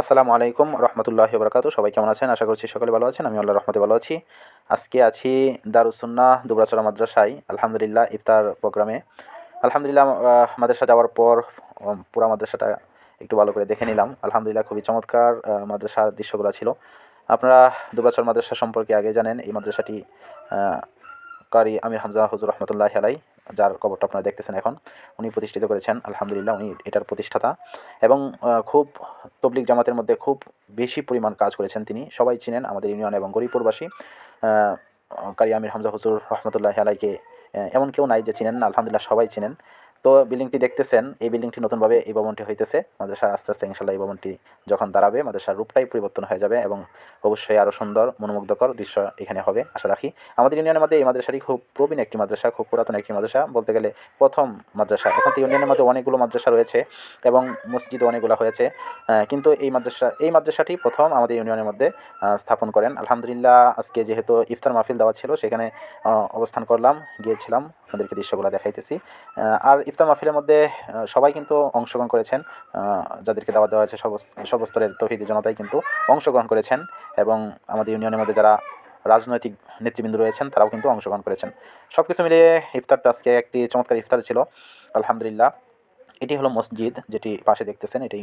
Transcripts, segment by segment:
আসসালামু আলাইকুম রহমতুল্লাহি বরকাত সবাই কেমন আছেন? আশা করছি সকলে ভালো আছেন। আমি আল্লাহ রহমতে ভালো আছি। আজকে আছি দারুসুন্না দুবরাচলা মাদ্রাসায়। আলহামদুলিল্লাহ, ইফতার প্রোগ্রামে। আলহামদুলিল্লাহ মাদ্রাসা যাওয়ার পর পুরা মাদ্রাসাটা একটু ভালো করে দেখে নিলাম। আলহামদুলিল্লাহ, খুবই চমৎকার মাদ্রাসার দৃশ্যগুলো ছিল। আপনারা দুবরাচল মাদ্রাসা সম্পর্কে আগে জানেন। এই মাদ্রাসাটি কারি আমির হামজা হজুর রহমতুল্লাহ আলাই যার কবরটা আপনারা দেখতেছেন এখন, উনি প্রতিষ্ঠিত করেছেন, আলহামদুলিল্লাহ উনি এটার প্রতিষ্ঠাতা। এবং খুব তবলিক জামাতের মধ্যে খুব বেশি পরিমাণ কাজ করেছেন তিনি। সবাই চিনেন আমাদের ইউনিয়ন এবং গরিবপুরবাসী প্রবাসী কারি আমির হামজা হজুর রহমতুল্লাহ আলাইকে এমন কেউ নাই যে চিনেন না, আলহামদুলিল্লাহ সবাই চিনেন। তো বিল্ডিংটি দেখতেছেন, এই বিল্ডিংটি নতুনভাবে এই ভবনটি হইতেছে। মাদ্রাসা আস্তে আস্তে ইনশাল্লাহ এই ভবনটি যখন দাঁড়াবে, মাদ্রাসার রূপটাই পরিবর্তন হয়ে যাবে এবং অবশ্যই আরও সুন্দর, মনোমুগ্ধকর দৃশ্য এখানে হবে, আশা রাখি। আমাদের ইউনিয়নের মধ্যে এই মাদ্রাসাটি খুব প্রবীণ একটি মাদ্রাসা, খুব পুরাতন একটি মাদ্রাসা। বলতে গেলে প্রথম মাদ্রাসা। এখন তো ইউনিয়নের মধ্যে অনেকগুলো মাদ্রাসা রয়েছে এবং মসজিদও অনেকগুলো হয়েছে। কিন্তু এই মাদ্রাসা, এই মাদ্রাসাটি প্রথম আমাদের ইউনিয়নের মধ্যে স্থাপন করেন। আলহামদুলিল্লাহ, আজকে যেহেতু ইফতার মাহফিল দেওয়া ছিল, সেখানে অবস্থান করলাম, গিয়েছিলাম। আপনাদেরকে দৃশ্যগুলো দেখাইতেছি। আর ইফতার মাহফিলের মধ্যে সবাই কিন্তু অংশগ্রহণ করেছেন। যাদেরকে দাওয়াত দেওয়া হয়েছে সর্ব- সর্বস্তরের তহিদি জনতাই কিন্তু অংশগ্রহণ করেছেন এবং আমাদের ইউনিয়নের মধ্যে যারা রাজনৈতিক নেতৃবৃন্দ রয়েছেন, তারাও কিন্তু অংশগ্রহণ করেছেন। সব কিছু মিলিয়ে ইফতারটা আজকে একটি চমৎকার ইফতার ছিল। আলহামদুলিল্লাহ। এটি হলো মসজিদ যেটি পাশে দেখতেছেন এটি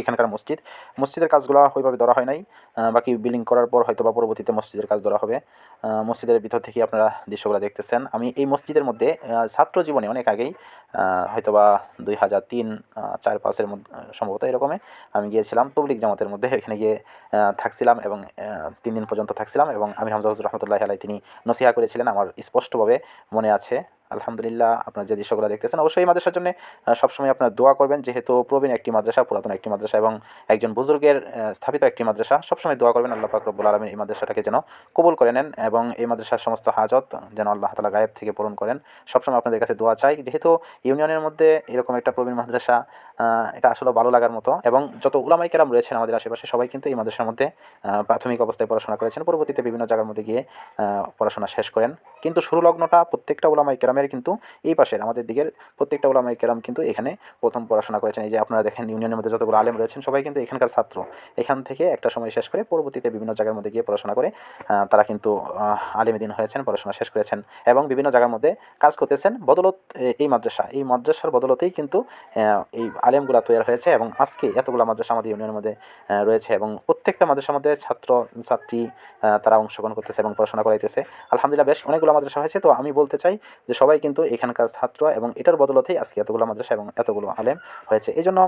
এখানকার মসজিদ। মসজিদের কাজগুলো ওইভাবে ধরা হয় নাই। বাকি বিল্ডিং করার পর হয়তো বা পরবর্তীতে মসজিদের কাজ ধরা হবে। মসজিদের ভিতর থেকে আপনারা দৃশ্যগুলো দেখতেছেন। আমি এই মসজিদের মধ্যে ছাত্র জীবনে অনেক আগেই আহ, হয়তো বা দুই হাজার তিন চার পাঁচের মধ্যে সম্ভবত এরকমে আমি গিয়েছিলাম তবলিক জামাতের মধ্যে। এখানে গিয়ে থাকছিলাম এবং তিন দিন পর্যন্ত থাকছিলাম এবং আমির হামজা হুজুর রহমতুল্লাহ আলাই তিনি নসিহা করেছিলেন। আমার স্পষ্টভাবে মনে আছে। আলহামদুলিল্লাহ, আপনার যে দৃশ্যগুলো দেখতেছেন, অবশ্যই এই মাদ্রাসার জন্য সবসময় আপনার দোয়া করবেন, যেহেতু প্রবীণ একটি মাদ্রাসা, পুরাতন একটি মাদ্রাসা এবং একজন বুজুর্গের স্থাপিত একটি মাদ্রাসা, সবসময় দোয়া করবেন আল্লাহ পাক রব্বুল এই মাদ্রাসাটাকে যেন কবুল করে নেন এবং এই মাদ্রাসার সমস্ত হাজত যেন আল্লাহ তালা গায়েব থেকে পূরণ করেন। সবসময় আপনাদের কাছে দোয়া চাই, যেহেতু ইউনিয়নের মধ্যে এরকম একটা প্রবীণ মাদ্রাসা এটা আসলে ভালো লাগার মতো এবং যত উলামাই কেরাম রয়েছেন আমাদের আশেপাশে, সবাই কিন্তু এই মাদ্রাসার মধ্যে প্রাথমিক অবস্থায় পড়াশোনা করেছেন। পরবর্তীতে বিভিন্ন জায়গার মধ্যে গিয়ে পড়াশোনা শেষ করেন। কিন্তু শুরু লগ্নটা প্রত্যেকটা উলামাই কেরামের কিন্তু এই পাশের, আমাদের দিকের প্রত্যেকটা উলামাই কেরাম কিন্তু এখানে প্রথম পড়াশোনা করেছেন। এই যে আপনারা দেখেন, ইউনিয়নের মধ্যে যতগুলো আলেম রয়েছেন, সবাই কিন্তু এখানকার ছাত্র। এখান থেকে একটা সময় শেষ করে পরবর্তীতে বিভিন্ন জায়গার মধ্যে গিয়ে পড়াশোনা করে তারা কিন্তু আলেমদিন হয়েছেন, পড়াশোনা শেষ করেছেন এবং বিভিন্ন জায়গার মধ্যে কাজ করতেছেন। বদলত এই মাদ্রাসা, এই মাদ্রাসার বদলতেই কিন্তু এই আলেমগুলা তৈরি হয়েছে এবং আজকে এতগুলো মাদ্রাসা আমাদের ইউনিয়নের মধ্যে রয়েছে এবং প্রত্যেকটা মাদ্রাসার মধ্যে ছাত্র, ছাত্রী তারা অংশগ্রহণ করতেছে এবং পড়াশোনা করাইতেছে। আলহামদুলিল্লাহ, বেশ অনেকগুলো মাদ্রাসা হয়েছে, তো আমি বলতে চাই যে সবাই কিন্তু এখানকার ছাত্র এবং এটার বদলতেই আজকে এতগুলো মাদ্রাসা এবং এতগুলো আলেম হয়েছে। এই জন্য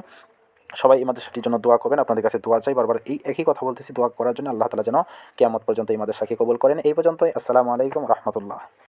সবাই এই মাদ্রাসাটির জন্য দোয়া করবেন, আপনাদের কাছে দোয়া চাই। বারবার এই একই কথা বলতেছি, দোয়া করার জন্য আল্লাহ তালা যেন কেয়ামত পর্যন্ত এই মাদ্রাসাকে কবল করেন। এই পর্যন্তই, আসসালামু আলাইকুম রহমতুল্লাহ।